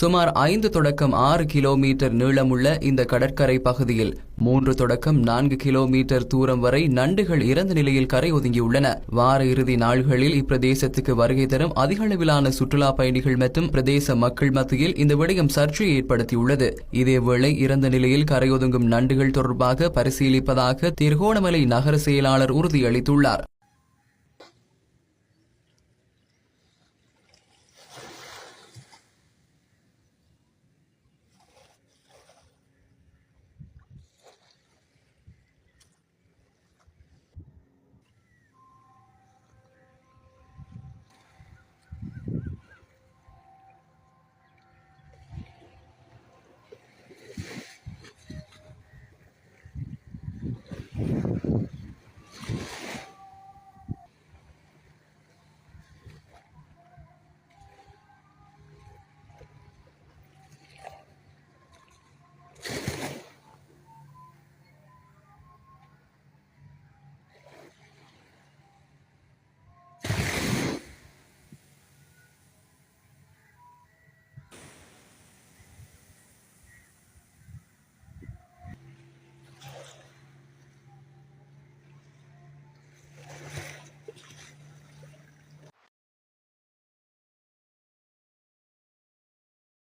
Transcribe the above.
சுமார் ஐந்து தொடக்கம் ஆறு கிலோமீட்டர் நீளமுள்ள இந்த கடற்கரை பகுதியில் மூன்று தொடக்கம் நான்கு கிலோமீட்டர் தூரம் வரை நண்டுகள் இறந்த நிலையில் கரை ஒதுங்கியுள்ளன. வார இறுதி நாள்களில் இப்பிரதேசத்துக்கு வருகை தரும் அதிக அளவிலான சுற்றுலா பயணிகள் மற்றும் பிரதேச மக்கள் மத்தியில் இந்த விடயம் சர்ச்சையை ஏற்படுத்தியுள்ளது. இதேவேளை இறந்த நிலையில் கரையொதுங்கும் நண்டுகள் தொடர்பாக பரிசீலிப்பதாக திருகோணமலை நகர செயலாளர் உறுதியளித்துள்ளார்.